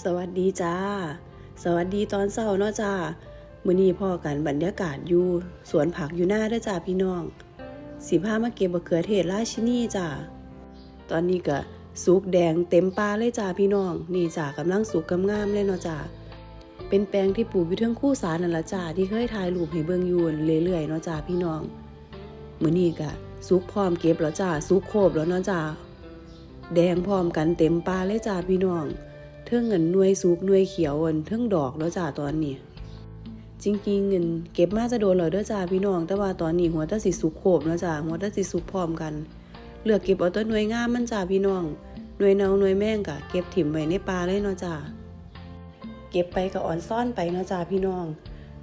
สวัสดีจ้า สวัสดีตอนเช้าเนาะจ้ามื้อนี้พ่อกันบรรยากาศอยู่สวนผักอยู่หน้าเด้อจ้าพี่น้อง สิพามาเก็บมะเขือเทศราชินีจ้าตอนนี้ก็สุกแดงเต็มปลาเลยจ้าพี่น้อง นี่จ้ากำลังสุกกำงามเลยเนาะจ้าเป็นแปลงที่ปลูกอยู่เทิงคู่สารนั่นละจ้าที่เคยถ่ายรูปให้เบิ่งอยู่เรื่อยๆเนาะจ้าพี่น้องมื้อนี้ก็สุกพร้อมเก็บแล้วจ้าสุกโคบแล้วเนาะจ้าแดงพร้อมกันเต็มปลาเลยจ้าพี่น้อง ทิงเงินหน่วยสุกหน่วยเขียวอันเทิงดอกแล้วจ้าตอนนี้ จริงๆเงินเก็บมาจะโดนเลยเด้อจ้าพี่น้อง แต่ว่าตอนนี้หัวตะสิสุกโขบแล้วจ้าหัวตะสิสุกพร้อมกัน เลือกเก็บเอาตัวหน่วยงามมันจ้าพี่น้อง หน่วยเนาหน่วยแม่งกะเก็บถิ่มไว้ในปลาเลยเนาะจ้าเก็บไปก็อ่อนซ่อนไปเนาะจ้าพี่น้อง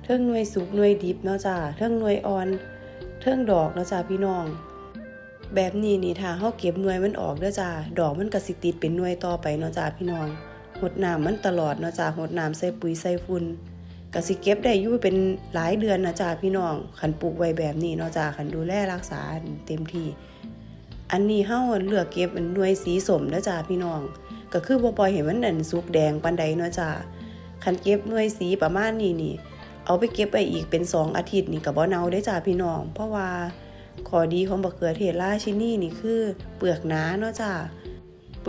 เทิงหน่วยสุกหน่วยดิบเนาะจ้าเทิงหน่วยอ่อนเทิงดอกเนาะจ้าพี่น้อง แบบนี้นี่ถ้าเฮาเก็บหน่วยมันออกเด้อจ้าดอกมันก็สิติดเป็นหน่วยต่อไปเนาะจ้าพี่น้อง หดน้ำมันตลอดเนาะจ้าหดน้ำใส่ปุ๋ยใส่ฝุ่นก็สิเก็บได้อยู่เป็นหลายเดือนนะจ้าพี่น้องคันปลูกไว้แบบนี้เนาะจ้าคันดูแลรักษาเต็มที่ อันนี้เฮาเลือกเก็บเป็นหน่วยสีสมนะจ้าพี่น้อง ก็คือบ่ปล่อยให้มันนั่นสุกแดงปานใดเนาะจ้าคันเก็บหน่วยสีประมาณนี้นี่ เอาไปเก็บไปอีกเป็นสองอาทิตย์นี่ก็บ่เน่าได้จ้าพี่น้อง เพราะว่าข้อดีของมะเขือเทศราชินี่นี่คือ เปลือกหนาเนาะจ้า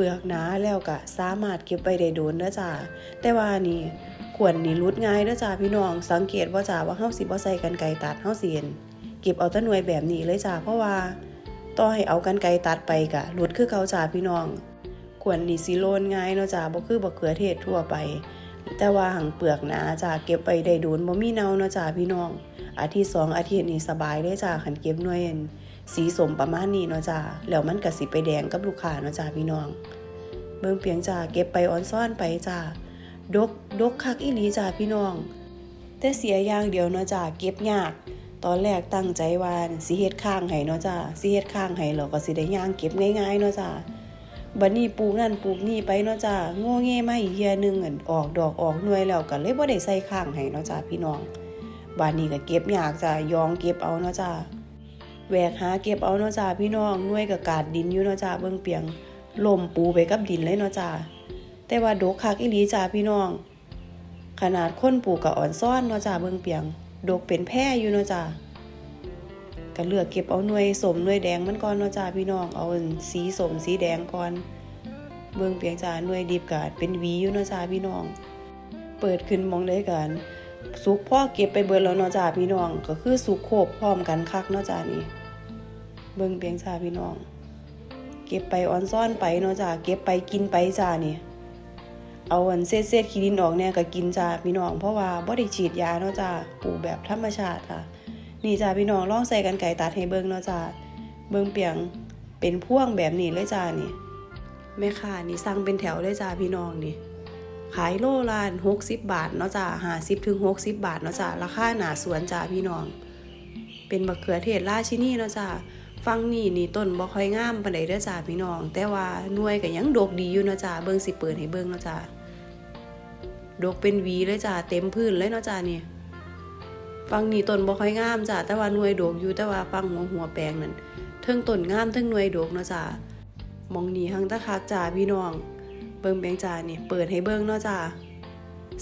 ลือกหนาแล้วก็สามารถเก็บไว้ได้โดนเด้อจ้าแต่ว่านี่ขวดนี่รุดง่ายเด้อจ้าพี่น้อง สังเกตว่าจ้าว่าเฮาสิบ่ใส่กันไกตัดเฮาสิเห็นเก็บเอาต่หน่วยแบบนี้เลยจ้าเพราะว่าต่อให้เอากันไกตัดไปก็รุดคือเขาจ้าพี่น้องขวดนี่สิโลนง่ายเนาะจ้าบ่คือบักเขือเทศทั่วไป แต่ว่าหังเปลือกหนาจ้าเก็บไปได้โดนบ่มีเน่าเนาะจ้าพี่น้องอาทิตย์สองอาทิตย์นี่สบายเลยจ้าคันเก็บหน่วยอัน สีสมประมาณนี้เนาะจ้าแล้วมันก็สิไปแดงกับลูกค้าเนาะจ้าพี่น้อง เบิ่งเพียงจ้าเก็บไปออนซ่อนไปจ้าดกดกคักอีหลีจ้าพี่น้อง แต่เสียอย่างเดียวเนาะจ้าเก็บยากตอนแรกตั้งใจว่าสิเฮ็ดข้างให้เนาะจ้าสิเฮ็ดข้างให้แล้วก็สิได้ย่างเก็บง่ายๆเนาะจ้าบัดนี้ปลูกนั่นปลูกนี่ไปเนาะจ้าง่เง่มาอีกเทื่อหนึงอันออกดอกออกหน่วยแล้วก็เลยบ่ได้ใส่ข้างให้เนาะจ้าพี่น้องบัดนี้ก็เก็บยากจ้ายองเก็บเอาเนาะจ้า แหวกหาเก็บเอาเนาะจ้าพี่น้องน่วยก็กาดดินอยู่เนาะจ้าเบิ่งเปียงลมปูไปกับดินเลยเนาะจ้าแต่ว่าดกคักอีหลีจ้าพี่น้อง ขนาดคนปลูกกับอ่อนซ่อนเนาะจ้าเบิ่งเปียง ดกเป็นแพร่อยู่เนาะจ้าก็เลือกเก็บเอาหน่วยสมหน่วยแดงมันก่อนเนาะจ้าพี่น้องเอาสีสมสีแดงก่อนเบิ่งเปียงจ้าหน่วยดิบก็เป็นวีอยู่เนาะจ้าพี่น้อง เปิดขึ้นมองได้กันสุกพ่อเก็บไปเบิดแล้วเนาะจ้าพี่น้องก็คือสุกโคบพร้อมกันคักเนาะจ้านี่ เบิ่งเปียงจ้าพี่น้อง เก็บไปออนซ่อนไปเนาะจ้าเก็บไปกินไปจ้านี่เอาอันเศษเศษขี้ดินออกเนี่ยก็กินจ้าพี่น้อง เพราะว่าบ่ได้ฉีดยาเนาะจ้าปลูกแบบธรรมชาติค่ะ นี่จ้าพี่น้องลองใส่กันไก่ตัดให้เบิ่งเนาะจ้าเบิ่งเปียงเป็นพ่วงแบบนี้เลยจ้านี่แม่ค้านี่สั่งเป็นแถวเลยจ้าพี่น้องนี่ขายโลละ60บาทเนาะจ้า50ถึง60บาทเนาะจ้าราคาหนาสวนจ้าพี่น้อง เป็นมะเขือเทศราชินีเนาะจ้า ฟังนี่นี่ต้นบ่ค่อยงามปานใดเด้อจ้าพี่น้อง แต่ว่าหน่วยก็ยังดกดีอยู่เนาะจ้าเบิ่งสิเปิดให้เบิ่งเนาะจ้าดกเป็นหวีเลยจ้าเต็มพื้นเลยเนาะจ้านี่ฟังนี่ต้นบ่ค่อยงามจ้าแต่ว่าหน่วยดกอยู่แต่ว่าฟังหัวหัวแปลงนั่นเทิงต้นงามเทิงหน่วยดกเนาะจ้ามองนี่หังตะคักจ้าพี่น้อง เบิ่งแบงจ้านี่เปิดให้เบิ่งเนาะจ้า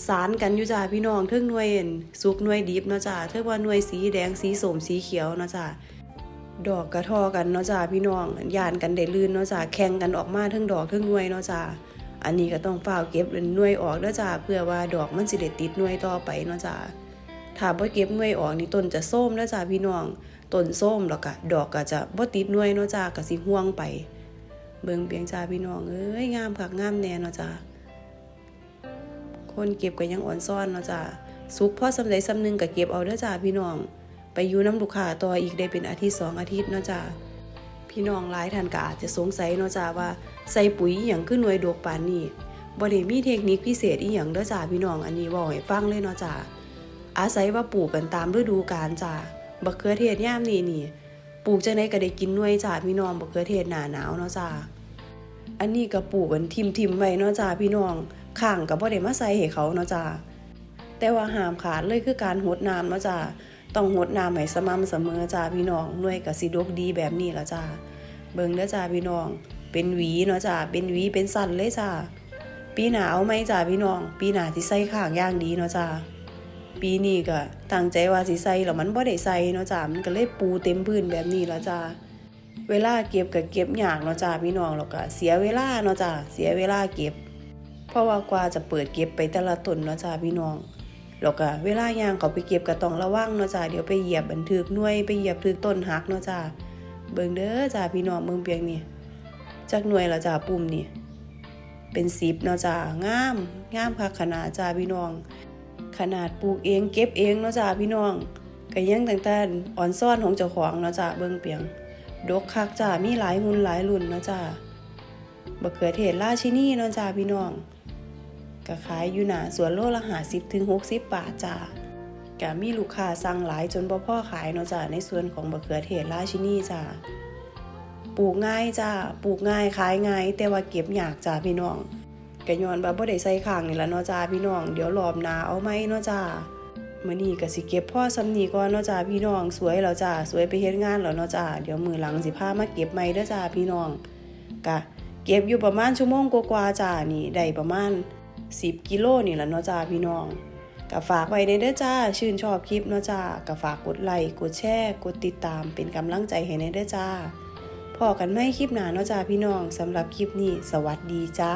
สารกันอยู่จ้าพี่น้องเทิงหน่วยอั่นสุกหน่วยดิบเนาะจ้าเทิงว่าหน่วยสีแดงสีส้มสีเขียวเนาะจ้า ดอกกระทอกันเนาะจ้าพี่น้องยานกันได้ลื่นเนาะจ้าแข่งกันออกมาทั้งดอกทั้งหน่วยเนาะจ้าอันนี้ก็ต้องเฝ้าเก็บหน่วยออกเด้อจ้าเพื่อว่าดอกมันสิได้ติดหน่วยต่อไปเนาะจ้าถ้าบ่เก็บหน่วยออกนี่ต้นจะส้มเด้อจ้าพี่น้องต้นส้มแล้วก็ดอกก็จะบ่ติดหน่วยเนาะจ้าก็สิห่วงไป เบิ่งเปียงจ้าพี่น้องเอ้ยงามคักงามแน่เนาะจ้าคนเก็บก็ยังอ่อนซ่อนเนาะจ้าสุกพอสำใดสำนึงก็เก็บเอาเด้อจ้าพี่น้อง ไปอยู่น้ำลูกค้าต่ออีกได้เป็นอาทิตย์สองอาทิตย์เนาะจ้าพี่น้องหลายท่านก็อาจจะสงสัยเนาะจ้าว่าใส่ปุ๋ยอหย่างขึ้นหน่วยดอกปานนี้บ่ได้มีเทคนิคพิเศษอีหยังเด้อจ้าพี่น้องอันนี้เว้าให้ฟังเลยเนาะจ้าอาศัยว่าปลูกกันตามฤดูกาลจ้าบักเขือเทศยามนี้นี่ปลูกจังไดก็ได้กินหน่วยจ้าพี่น้องบักเขือเทศหนาหนาวเนาะจ้าอันนี้ก็ปลูกกันทิมๆไว้เนาะจ้าพี่น้องข้างก็บ่ได้มาใส่ให้เขาเนาะจ้าแต่ว่าห้ามขาดเลยคือการหดน้ำเนาะจ้า ต้องหดน้ำให้สม่ำเสมอจ้าพี่น้องหน่วยกสิดกดีแบบนี้ละจ้าเบิ่งเด้อจ้าพี่น้อง เป็นหวีเนาะจ้าเป็นหวีเป็นสั้นเลยจ้าปีหน้าเอาไหมจ้าพี่น้อง ปีหน้าสิใส่ข้างย่างดีเนาะจ้าปีนี้ก็ตั้งใจว่าสิใส่แล้วมันบ่ได้ใส่เนาะจ้ามันก็เลยปูเต็มพื้นแบบนี้ล้วจ้าเวลาเก็บก็เก็บยากเนาะจ้าพี่น้องแล้วก็เสียเวลาเนาะจ้าเสียเวลาเก็บ เพราะว่ากว่าจะเปิดเก็บไปแต่ละต้นเนาะจ้าพี่น้อง แล้วก็เวลายางเขาไปเก็บก็ต้องระวังเนาะจ้าเดี๋ยวไปเหยียบบันทึกน่วยไปเหยียบถึกต้นหักเนาะจ้าเบิ่งเด้อจ้าพี่น้องเบิ่งเพียงนี่จักหน่วยและจ้าปุ่มนี่เป็นสิบเนาะจ้างามงามคักขนาดจ้าพี่น้อง ขนาดปลูกเองเก็บเองเนาะจ้าพี่น้องก็ยังต่างแต่อ่อนซ่อนของเจ้าของเนาะจ้าเบิ่งเปียง ดกคักจ้ามีหลายหุ่นหลายรุ่นเนาะจ้าบะเขือเทศราชินีเนาะจ้าพี่น้อง ก็ขายอยู่หนาสวนโลละหาสิบถึงหกสิบบาทจ้าก็มีลูกค้าสั่งหลายจนบ่พ่อขายเนาะจ้าในส่วนของบะเขือเทศราชินีจ้าปลูกง่ายจ้าปลูกง่ายขายง่าย แต่ว่าเก็บยากจ้าพี่น้องก็ย้อนว่าบ่ได้ใส่ข้างนี่ละเนาะจ้าพี่น้องเดี๋ยวรอบหน้าเอาไหมเนาะจ้ามื้อนี้ก็สิเก็บพ่อสำนีก่อนเนาะจ้าพี่น้องสวยแล้วจ้าสวยไปเฮ็ดงานแล้วเนาะจ้าเดี๋ยวมือหลังสิพามาเก็บใหม่เด้อจ้าพี่น้องก็เก็บอยู่ประมาณชั่วโมงกว่าๆจ้านี่ได้ประมาณ 10 กิโลนี่แหละเนาะจ้าพี่น้องก็ฝากไว้ในเด้อจ้า ชื่นชอบคลิปเนาะจ้าก็ฝากกดไลค์กดแชร์กดติดตามเป็นกำลังใจให้ในเด้อจ้าพอกันไม่คลิปหนาเนาะจ้าพี่น้องสำหรับคลิปนี้ สวัสดีจ้า